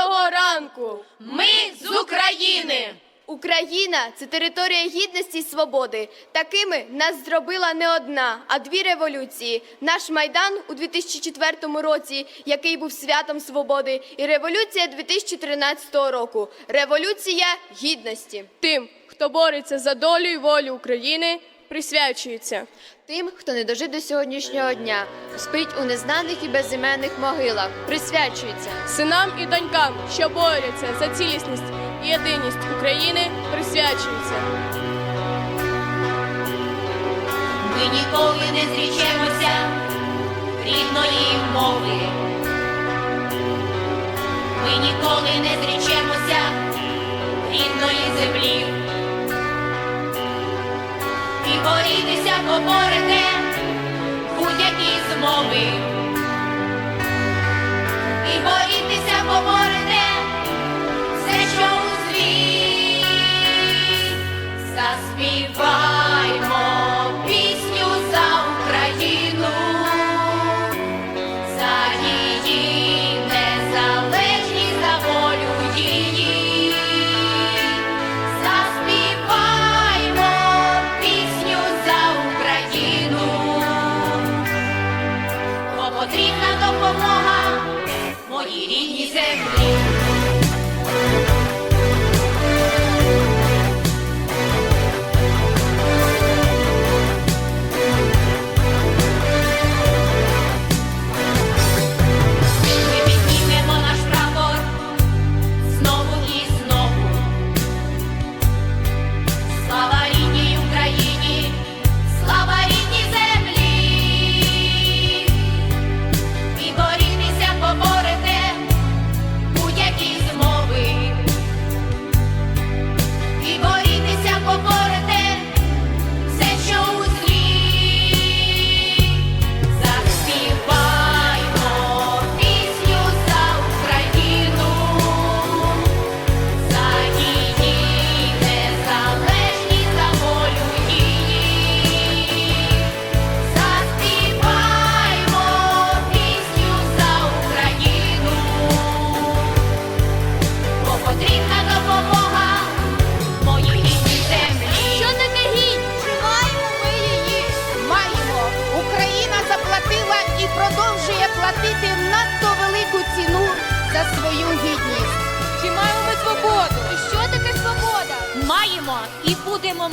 Доброго ранку! Ми з України! Україна це територія гідності й свободи. Такими нас зробила не одна, а дві революції. Наш майдан у 2004 році, який був святом свободи, і революція 2013 року. Революція гідності. Тим, хто бореться за долю і волю України, присвячується. Тим, хто не дожив до сьогоднішнього дня, спить у незнаних і безіменних могилах, присвячується. Синам і донькам, що борються за цілісність і єдиність України, присвячується. Ми ніколи не зрічемося рідної мови. Ми ніколи не зрічемося рідної землі. І борітися поборете gli righi sempre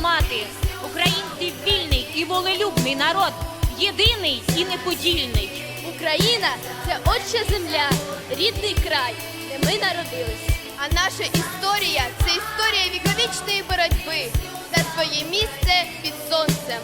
мати. Українці вільний і волелюбний народ, єдиний і неподільний. Україна це отча земля, рідний край, де ми народились. А наша історія це історія віковічної боротьби за своє місце під сонцем.